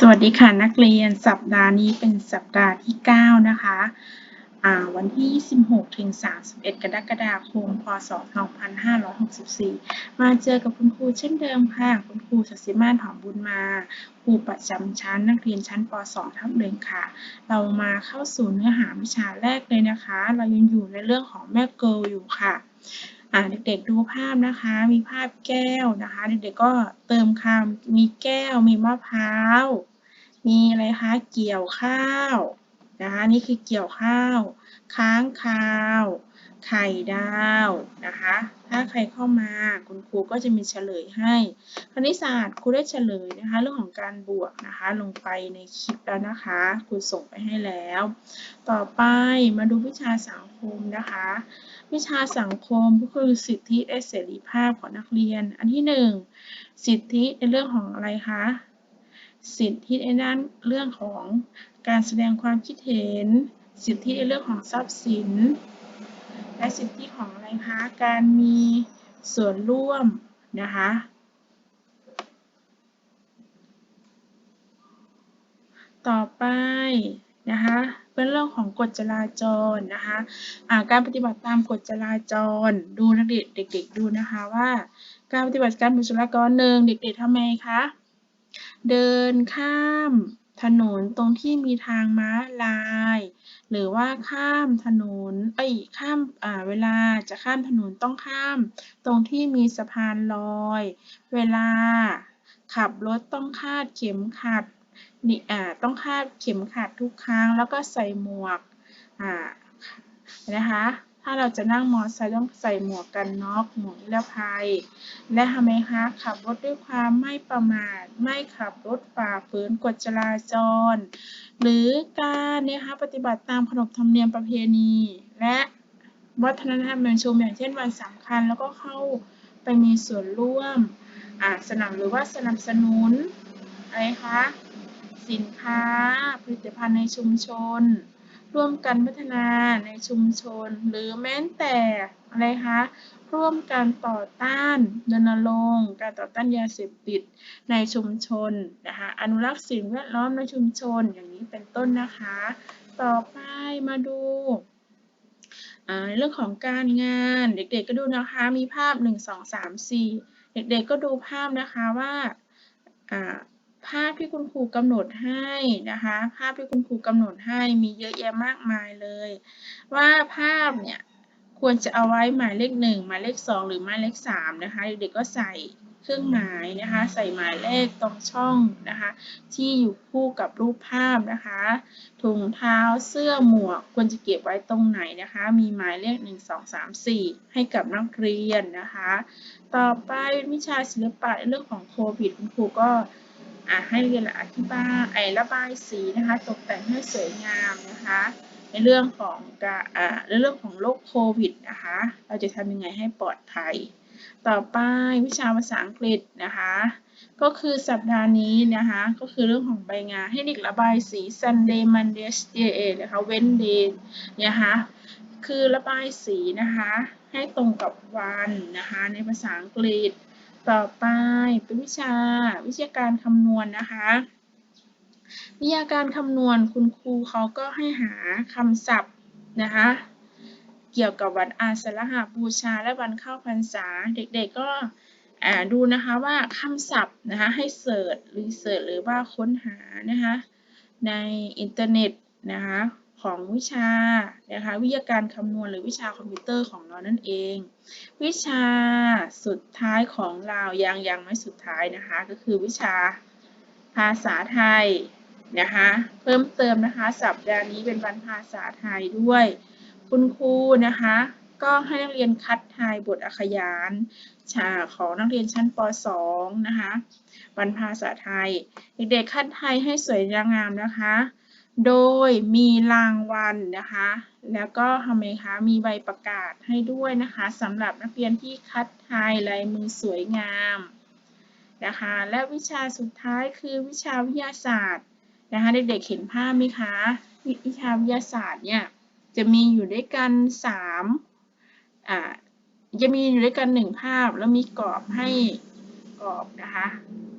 สวัสดีค่ะนักเรียนสัปดาห์นี้เป็นสัปดาห์ที่ 9 นะคะวันที่ 26 ถึง 31 กรกฎาคม พศ 2564 มาเจอกับคุณครูเช่นเดิมค่ะ คุณครูศักดิ์สิมาศหอมบุญมา ครูประจำชั้นนักเรียนชั้นป .2 ทับหนึ่งค่ะ เรามาเข้าสู่เนื้อหาวิชาแรกเลยนะคะ เรายังอยู่ในเรื่องของแม่เกิลอยู่ค่ะเด็กๆดูภาพนะคะ มีภาพแก้วนะคะ เด็กๆก็เติมคำมีแก้ว มีมะพร้าว มีอะไรคะ เกี่ยวข้าวนะคะนี่คือเกี่ยวข้าว ค้างคาว ไข่ดาวนะคะ ถ้าใครเข้ามาคุณครูก็จะมีเฉลยให้ คณิตศาสตร์ครูได้เฉลยนะคะ เรื่องของการบวกนะคะลงไปในคลิปแล้วนะคะครูส่งไปให้แล้ว ต่อไปมาดูวิชาสังคมนะคะ วิชาสังคมก็คือสิทธิและเสรีภาพของนักเรียน อันที่หนึ่งสิทธิในเรื่องของอะไรคะ สิทธิในด้านเรื่องของการแสดงความคิดเห็น สิทธิในเรื่องของทรัพย์สิน และสิทธิของอะไรคะการมีส่วนร่วมนะคะต่อไปนะคะเป็นเรื่องของกฎจราจรนะคะะการปฏิบัติตามกฎจราจร ดูนักเด็กเด็ก ๆ ดูนะคะว่า การปฏิบัติการบุจราจรหนึ่งเด็ก ๆทำไงคะ เดินข้ามถนนตรงที่มีทางม้าลาย หรือว่าข้ามถนน เอ้ย ข้าม อ่า เวลาจะข้ามถนนต้องข้าม ตรงที่มีสะพานลอย เวลาขับรถต้องคาดเข็มขัดนี่อ่า ต้องคาดเข็มขัดทุกครั้ง แล้วก็ใส่หมวก อ่า นะคะ ถ้าเราจะนั่งมอเตอร์ไซค์ต้องใส่หมวกกันน็อกหมวกนิรภัย และทำไมคะขับรถด้วยความไม่ประมาท ไม่ขับรถฝ่าฝืนกฎจราจร หรือการนะคะปฏิบัติตามขนบธรรมเนียมประเพณี และวัฒนธรรมเมืองชมอย่างเช่นวันสำคัญแล้วก็เข้าไปมีส่วนร่วมสนับหรือว่าสนับสนุนอะไรคะสินค้าผลิตภัณฑ์ในชุมชน ร่วมกันพัฒนาในชุมชน หรือแม้แต่อะไรคะร่วมกันต่อต้านรณรงค์การต่อต้านยาเสพติดในชุมชนนะคะอนุรักษ์สิ่งแวดล้อมในชุมชนอย่างนี้เป็นต้นนะคะ ต่อไปมาดูเรื่องของการงานเด็กๆก็ดูนะคะมีภาพ 1 2 3 4 เด็กๆก็ดูภาพนะคะว่า ภาพที่คุณครูกำหนดให้นะคะ ภาพที่คุณครูกำหนดให้มีเยอะแยะมากมายเลย ว่าภาพเนี่ยควรจะเอาไว้หมายเลขหนึ่งหมายเลขสองหรือหมายเลขสามนะคะเด็กๆก็ใส่เครื่องหมายนะคะ ใส่หมายเลขตรงช่องนะคะ ที่อยู่คู่กับรูปภาพนะคะถุงเท้าเสื้อหมวกควรจะเก็บไว้ตรงไหนนะคะ มีหมายเลข1 2 3 4 ให้กับนักเรียนนะคะ ต่อไปวิชาศิลปะเรื่องของโควิดคุณครูก็ ให้เรียนอธิบายไอระบายสีนะคะ ตกแต่งให้สวยงามนะคะ ในเรื่องของการในเรื่องของโรคโควิดนะคะ เราจะทำยังไงให้ปลอดภัย ต่อไปวิชาภาษาอังกฤษนะคะ ก็คือสัปดาห์นี้นะคะ ก็คือเรื่องของใบงานให้เด็กระบายสี Sunday Monday Tuesday นะคะ Wednesday นะคะคือระบายสีนะคะ ให้ตรงกับวันนะคะ ในภาษาอังกฤษ ต่อไปเป็นวิชาวิชาการคำนวณนนะคะวิชาการคำนวณคุณครูเขาก็ให้หาคำศัพท์นะคะเกี่ยวกับวันอาสาฬหาบูชาและวันเข้าพรรษาเด็กๆก็ดูนะคะว่าคำศัพท์นะคะให้เสิร์ชรีเสิร์ชหรือว่าค้นหานะคะในอินเทอร์เน็ตนะคะ ของวิชานะคะวิทยาการคำนวณหรือวิชาคอมพิวเตอร์ของเรานั่นเอง วิชาสุดท้ายของเรายังยังไม่สุดท้ายนะคะก็คือวิชาภาษาไทยนะคะเพิ่มเติมนะคะสัปดาห์นี้เป็นวันภาษาไทยด้วย คุณครูนะคะก็ให้นักเรียนคัดทายบทอักขยานชาของนักเรียนชั้นป .2 นะคะวันภาษาไทย เด็กๆคัดทายให้สวยงามนะคะ โดยมีรางวัลนะคะ แล้วก็ทำไมคะ มีใบประกาศให้ด้วยนะคะสำหรับนักเรียนที่คัดทายลายมือสวยงามนะคะ และวิชาสุดท้ายคือวิชาวิทยาศาสตร์นะคะเด็กๆเห็นภาพไหมคะ วิชาวิทยาศาสตร์เนี่ยจะมีอยู่ด้วยกัน3อ่าจะมีอยู่ด้วยกันหนึ่งภาพ แล้วมีกรอบให้ กรอบนะคะ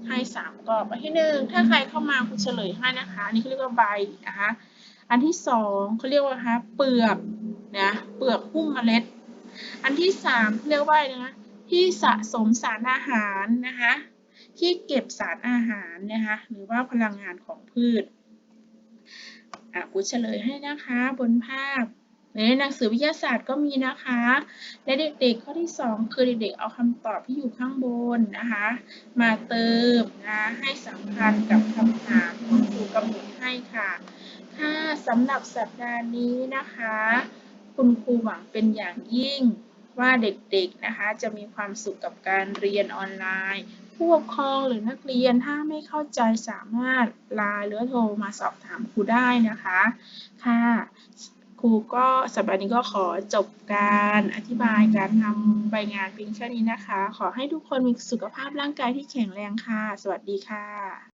ให้สามกรอบ อันที่หนึ่งถ้าใครเข้ามาคุณเฉลยให้นะคะ อันนี้เขาเรียกว่าใบนะคะ อันที่สองเขาเรียกว่าคะเปลือกนะเปลือกหุ้มเมล็ด อันที่สามเรียกว่าอะไรนะที่สะสมสารอาหารนะคะ ที่เก็บสารอาหารนะคะหรือว่าพลังงานของพืชอะกูเฉลยให้นะคะบนภาพ ในหนังสือวิทยาศาสตร์ก็มีนะคะ และเด็กๆ ข้อที่สองคือเด็กๆ เอาคำตอบที่อยู่ข้างบนนะคะ มาเติมนะให้สัมพันธ์กับคำถามที่ครูกำหนดให้ค่ะค่ะสำหรับสัปดาห์นี้นะคะ คุณครูหวังเป็นอย่างยิ่งว่าเด็กๆ นะคะ จะมีความสุขกับการเรียนออนไลน์ผู้ปกครองหรือนักเรียนถ้าไม่เข้าใจสามารถไลน์หรือโทรมาสอบถามครูได้นะคะ ค่ะ ครูก็สัปดาห์นี้ก็ขอจบการอธิบายการทำใบงานเพียงแค่นี้นะคะ ขอให้ทุกคนมีสุขภาพร่างกายที่แข็งแรงค่ะ สวัสดีค่ะ